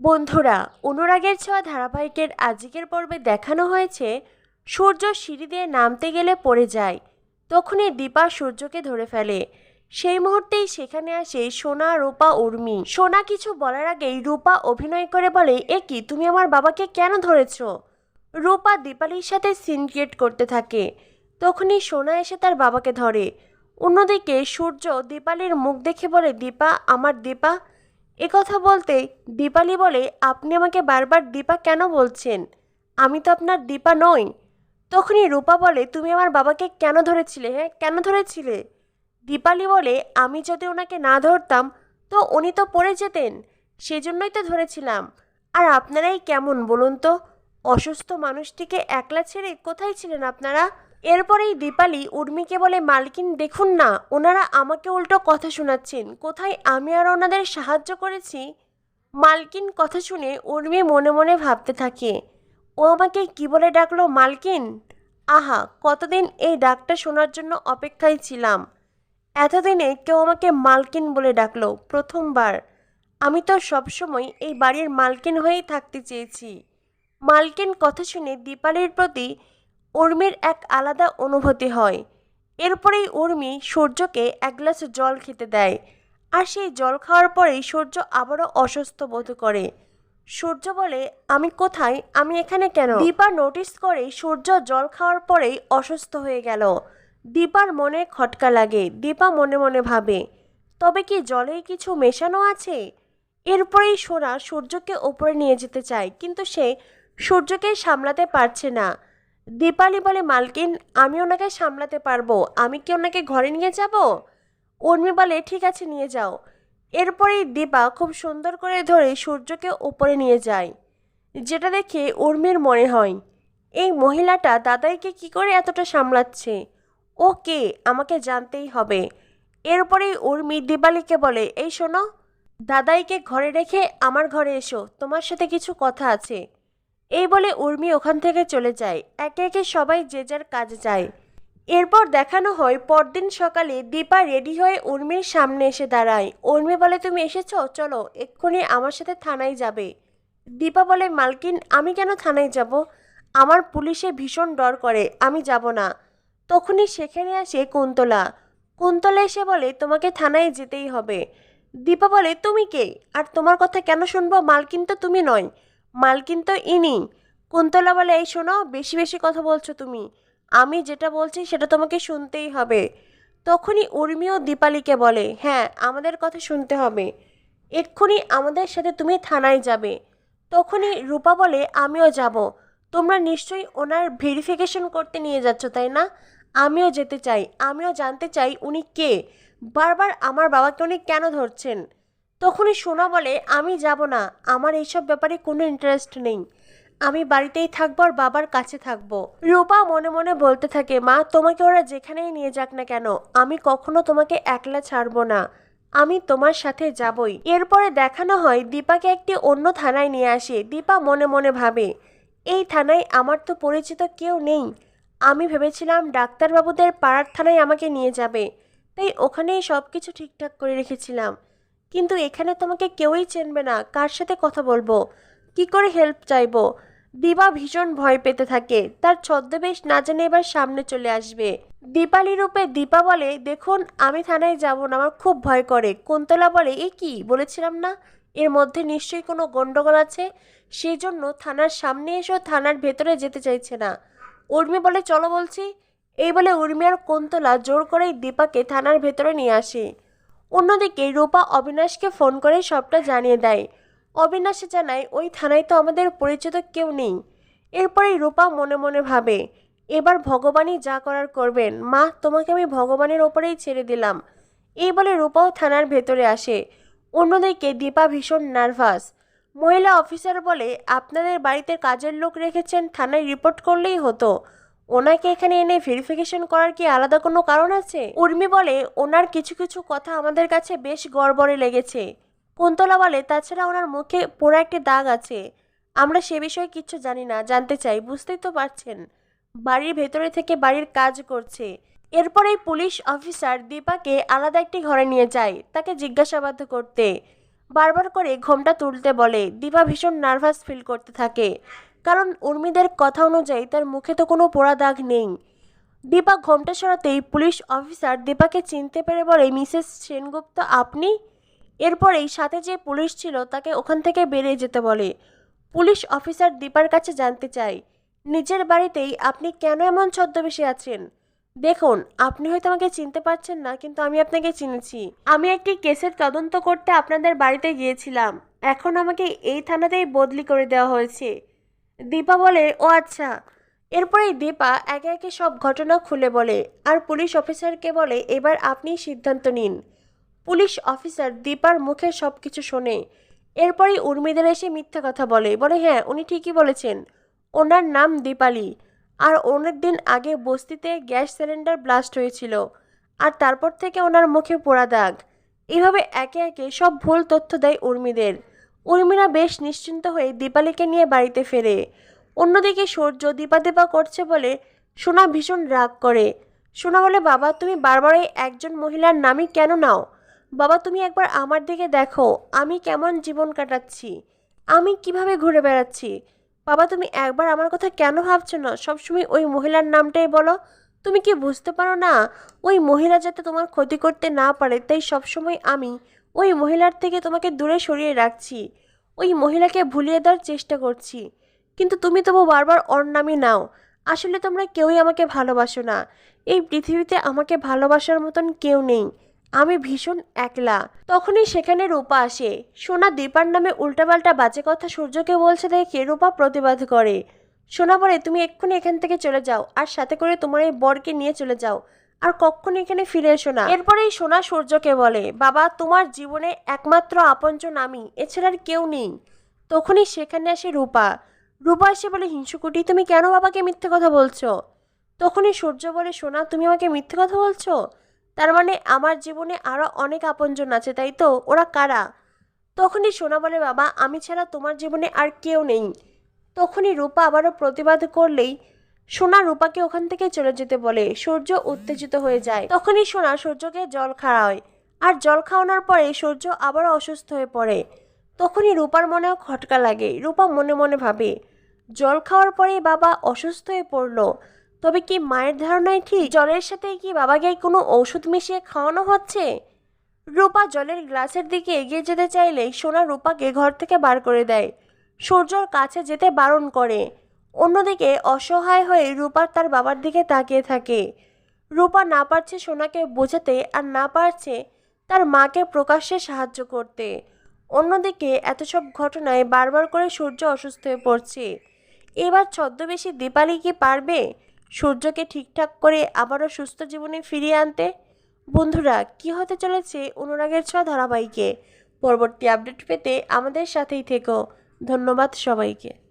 বন্ধুরা, অনুরাগের ছোঁয়া ধারাবাহিকের আজকের পর্বে দেখানো হয়েছে, সূর্য সিঁড়ি দিয়ে নামতে গেলে পড়ে যায়, তখনই দীপা সূর্যকে ধরে ফেলে। সেই মুহূর্তেই সেখানে আসে সোনা, রূপা, উর্মি। সোনা কিছু বলার আগেই রূপা অভিনয় করে বলে, এ কি, তুমি আমার বাবাকে কেন ধরেছ? রূপা দীপালির সাথে সিন ক্রিয়েট করতে থাকে। তখনই সোনা এসে তার বাবাকে ধরে। অন্যদিকে সূর্য দীপালির মুখ দেখে বলে, দীপা, আমার দীপা কথা বলতে দীপালি বলে, আপনি আমাকে বারবার দীপা কেন বলছেন? আমি তো আপনার দীপা নই। তখনই রূপা বলে, তুমি আমার বাবাকে কেন ধরেছিলে হ্যাঁ? কেন ধরেছিলে? দীপালি বলে, আমি যদি ওনাকে না ধরতাম, তো উনি তো পড়ে যেতেন। সেজন্যই তো ধরেছিলাম। আর আপনারাই কেমন বলুন তো? অসুস্থ মানুষটিকে একলা ছেড়ে কোথায় ছিলেন আপনারা? এরপরেই দীপালি, উর্মিকে বলে, মালকিন, দেখুন না, ওনারা আমাকে উল্টো কথা শোনাচ্ছেন। কোথায় আমি আর ওনাদের সাহায্য করেছি? মালকিন কথা শুনে উর্মি মনে মনে ভাবতে থাকে, ও আমাকে কি বলে ডাকলো, মালকিন? আহা, কতদিন এই ডাকটা শোনার জন্য অপেক্ষায় ছিলাম। এতদিনে কেউ আমাকে মালকিন বলে ডাকলো, প্রথমবার। আমি তো সবসময় এই বাড়ির মালকিন হয়েই থাকতে চেয়েছি। মালকিন কথা শুনে দীপালির প্রতি উর্মির এক আলাদা অনুভূতি হয়। এরপরেই উর্মি সূর্যকে এক গ্লাস জল খেতে দেয় আর সেই জল খাওয়ার পরেই সূর্য আবারও অসুস্থ বোধ করে। সূর্য বলে, আমি কোথায়? আমি এখানে কেন? দীপা নোটিস করে সূর্য জল খাওয়ার পরেই অসুস্থ হয়ে গেল। দীপার মনে খটকা লাগে। দীপা মনে মনে ভাবে, তবে কি জলে কিছু মেশানো আছে? এরপরেই সোনা সূর্যকে ওপরে নিয়ে যেতে চায়, কিন্তু সে সূর্যকে সামলাতে পারছে না। দীপালি বলে, মালকিন, আমি ওনাকে সামলাতে পারব। আমি কি ওনাকে ঘরে নিয়ে যাব? উর্মি বলে, ঠিক আছে, নিয়ে যাও। এরপরেই দীপা খুব সুন্দর করে ধরে সূর্যকে উপরে নিয়ে যায়, যেটা দেখে উর্মির মনে হয়, এই মহিলাটা দাদাইকে কি করে এতটা সামলাচ্ছে? ও কে? আমাকে জানতেই হবে। এরপরেই উর্মি দীপালিকে বলে, এই শোনো, দাদাইকে ঘরে রেখে আমার ঘরে এসো। তোমার সাথে কিছু কথা আছে। এই বলে উর্মি ওখান থেকে চলে যায়। একে একে সবাই যে যার কাজে যায়। এরপর দেখানো হয়, পরদিন সকালে দীপা রেডি হয়ে উর্মির সামনে এসে দাঁড়ায়। উর্মি বলে, তুমি এসেছ? চলো, এক্ষুনি আমার সাথে থানায় যাবে। দীপা বলে, মালকিন, আমি কেন থানায় যাব? আমার পুলিশে ভীষণ ডর করে, আমি যাব না। তখনই সেখানে আসে কুন্তলা। কুন্তলা এসে বলে, তোমাকে থানায় যেতেই হবে। দীপা বলে, তুমি কে? আর তোমার কথা কেন শুনব? মালকিন তো তুমি নয়। মালকিন তো ইনি। কুন্তলা বলে, এই শোনো, বেশি বেশি কথা বলছো তুমি। আমি যেটা বলছি সেটা তোমাকে শুনতেই হবে। তখনই উর্মিও দীপালিকে বলে হ্যাঁ আমাদের কথা শুনতে হবে। এক্ষুনি আমাদের সাথে তুমি থানায় যাবে। তখনই রূপা বলে, আমিও যাব। তোমরা নিশ্চয়ই ওনার ভেরিফিকেশন করতে নিয়ে যাচ্ছ, তাই না? আমিও যেতে চাই। আমিও জানতে চাই উনি কে। বারবার আমার বাবাকে উনি কেন ধরছেন? তখনই সোনা বলে, আমি যাব না, আমার এইসব ব্যাপারে কোনো ইন্টারেস্ট নেই। আমি বাড়িতেই থাকব আর বাবার কাছে থাকব। রূপা মনে মনে বলতে থাকে, মা, তোমাকে ওরা যেখানেই নিয়ে যাক না কেন, আমি কখনো তোমাকে একলা ছাড়বো না। আমি তোমার সাথে যাবই। এরপরে দেখানো হয়, দীপাকে একটি অন্য থানায় নিয়ে আসে। দীপা মনে মনে ভাবে, এই থানায় আমার তো পরিচিত কেউ নেই। আমি ভেবেছিলাম ডাক্তারবাবুদের পাড়ার থানায় আমাকে নিয়ে যাবে। তাই ওখানেই সব কিছু ঠিকঠাক করে রেখেছিলাম। কিন্তু এখানে তোমাকে কেউই চেনবে না। কার সাথে কথা বলব? কি করে হেল্প চাইব? দিবা ভীষণ ভয় পেতে থাকে। তার ছদ্মবেশ না জানে এবার সামনে চলে আসবে। দীপালি রূপে দীপা বলে, দেখুন, আমি থানায় যাব না। আমার খুব ভয় করে। কুন্তলা বলে, এ কি? বলেছিলাম না? এর মধ্যে নিশ্চয়ই কোনো গণ্ডগোল আছে? সেই জন্য থানার সামনে এসেও থানার ভেতরে যেতে চাইছে না। উর্মি বলে, চলো বলছি। এই বলে উর্মি আর কুন্তলা জোর করেই দীপাকে থানার ভেতরে নিয়ে আসে। অন্যদিকে রূপা অবিনাশকে ফোন করে সবটা জানিয়ে দেয়। অবিনাশে জানায়, ওই থানায় তো আমাদের পরিচিত কেউ নেই। এরপরেই রূপা মনে মনে ভাবে, এবার ভগবানই যা করার করবেন। মা, তোমাকে আমি ভগবানের ওপরেই ছেড়ে দিলাম। এই বলে রূপাও থানার ভেতরে আসে। অন্যদিকে দীপা ভীষণ নার্ভাস। মহিলা অফিসার বলে, আপনাদের বাড়িতে কাজের লোক রেখেছেন, থানায় রিপোর্ট করলেই হতো। ওনাকে এখানে এনে ভেরিফিকেশন করার কি আলাদা কোনো কারণ আছে? উর্মি বলে, ওনার কিছু কিছু কথা আমাদের কাছে বেশ গড়বড়ে লেগেছে। কুন্তলা বলে, তাছাড়া ওনার মুখে পোড়া একটি দাগ আছে। আমরা সে বিষয়ে কিচ্ছু জানি না, জানতে চাই, বুঝতেই তো পারছেন। বাড়ির ভেতরে থেকে বাড়ির কাজ করছে। এরপরেই পুলিশ অফিসার দীপাকে আলাদা একটি ঘরে নিয়ে যায় তাকে জিজ্ঞাসাবাদ করতে। বারবার করে ঘোমটা তুলতে বলে। দীপা ভীষণ নার্ভাস ফিল করতে থাকে। কারণ উর্মিদের কথা অনুযায়ী তার মুখে তো কোনো পোড়া দাগ নেই। দীপা ঘোমটা সরাতেই পুলিশ অফিসার দীপাকে চিনতে পেরে বলে, মিসেস সেনগুপ্ত, আপনি? এরপরেই সাথে যে পুলিশ ছিল তাকে ওখান থেকে বেরিয়ে যেতে বলে। পুলিশ অফিসার দীপার কাছে জানতে চাই নিজের বাড়িতেই আপনি কেন এমন ছদ্মবেশে আছেন? দেখুন, আপনি হয়তো আমাকে চিনতে পারছেন না, কিন্তু আমি আপনাকে চিনেছি। আমি একটি কেসের তদন্ত করতে আপনাদের বাড়িতে গিয়েছিলাম। এখন আমাকে এই থানাতেই বদলি করে দেওয়া হয়েছে। দীপা বলে, ও আচ্ছা। এরপরেই দীপা একে একে সব ঘটনা খুলে বলে আর পুলিশ অফিসারকে বলে, এবার আপনিই সিদ্ধান্ত নিন। পুলিশ অফিসার দীপার মুখে সব কিছু শোনে। এরপরেই উর্মিদের এসে মিথ্যা কথা বলে। বলে হ্যাঁ উনি ঠিকই বলেছেন। ওনার নাম দীপালি। আর অনেক দিন আগে বস্তিতে গ্যাস সিলিন্ডার ব্লাস্ট হয়েছিল। আর তারপর থেকে ওনার মুখে পোড়া দাগ। এভাবে একে একে সব ভুল তথ্য দেয় উর্মিদের। উর্মিরা বেশ নিশ্চিন্ত হয়ে দীপালিকে নিয়ে বাড়িতে ফেরে। অন্যদিকে সূর্য দীপা দীপা করছে বলে সোনা ভীষণ রাগ করে। সোনা বলে, বাবা, তুমি বারবার এই একজন মহিলার নামই কেন নাও? বাবা, তুমি একবার আমার দিকে দেখো। আমি কেমন জীবন কাটাচ্ছি? আমি কীভাবে ঘুরে বেড়াচ্ছি? বাবা, তুমি একবার আমার কথা কেন ভাবছ না? সবসময় ওই মহিলার নামটাই বলো। তুমি কি বুঝতে পারো না? ওই মহিলা যাতে তোমার ক্ষতি করতে না পারে, তাই সবসময় আমি ওই মহিলার থেকে তোমাকে দূরে সরিয়ে রাখছি। ওই মহিলাকে ভুলিয়ে দেওয়ার চেষ্টা করছি। কিন্তু তুমি তবু বারবার ওর নামই নাও। আসলে তোমরা কেউই আমাকে ভালোবাসো না। এই পৃথিবীতে আমাকে ভালোবাসার মতন কেউ নেই। আমি ভীষণ একলা। তখনই সেখানে রূপা আসে। সোনা দীপার নামে উল্টাপাল্টা বাজে কথা সূর্যকে বলছে দেখে রূপা প্রতিবাদ করে। সোনা বলে, তুমি এক্ষুনি এখান থেকে চলে যাও। আর সাথে করে তোমার এই বরকে নিয়ে চলে যাও। আর কখনো এখানে ফিরে এসো না। এরপরেই সোনা সূর্যকে বলে, বাবা, তোমার জীবনে একমাত্র আপনজন আমি, এছাড়া আর কেউ নেই। তখনই সেখানে আসে রূপা। রূপা এসে বলে, হিংসুকুটি, তুমি কেন বাবাকে মিথ্যে কথা বলছো? তখনই সূর্য বলে, সোনা, তুমি আমাকে মিথ্যে কথা বলছো? তার মানে আমার জীবনে আরও অনেক আপনজন আছে, তাই তো? ওরা কারা? তখনই সোনা বলে, বাবা, আমি ছাড়া তোমার জীবনে আর কেউ নেই। তখনই রূপা আবারও প্রতিবাদ করলেই সোনা রূপাকে ওখান থেকে চলে যেতে বলে সূর্য উত্তেজিত হয়ে যায়। তখনই সোনা সূর্যকে জল খাওয়ায়। আর জল খাওয়ানোর পরে সূর্য আবারও অসুস্থ হয়ে পড়ে। তখনই রূপার মনেও খটকা লাগে। রূপা মনে মনে ভাবে, জল খাওয়ার পরে বাবা অসুস্থ হয়ে পড়ল। তবে কি মায়ের ধারণায় ঠিক? জলের সাথে কি বাবাকে কোনো ঔষধ মিশিয়ে খাওয়ানো হচ্ছে? রূপা জলের গ্লাসের দিকে এগিয়ে যেতে চাইলে সোনা রূপাকে ঘর থেকে বার করে দেয়। সূর্যর কাছে যেতে বারণ করে। অন্যদিকে অসহায় হয়ে রূপা তার বাবার দিকে তাকিয়ে থাকে। রূপা না পারছে সোনাকে বোঝাতে আর না পারছে তার মাকে প্রকাশ্যে সাহায্য করতে। অন্যদিকে এত সব ঘটনায় বারবার করে সূর্য অসুস্থ হয়ে পড়ছে। এবার ছদ্মবেশী দীপালি কি পারবে? সূর্যকে ঠিকঠাক করে আবারও সুস্থ জীবনে ফিরিয়ে আনতে? বন্ধুরা, কি হতে চলেছে অনুরাগের ছোঁয়া ধারাবাহিকে? পরবর্তী আপডেট পেতে আমাদের সাথেই থেকো। ধন্যবাদ সবাইকে।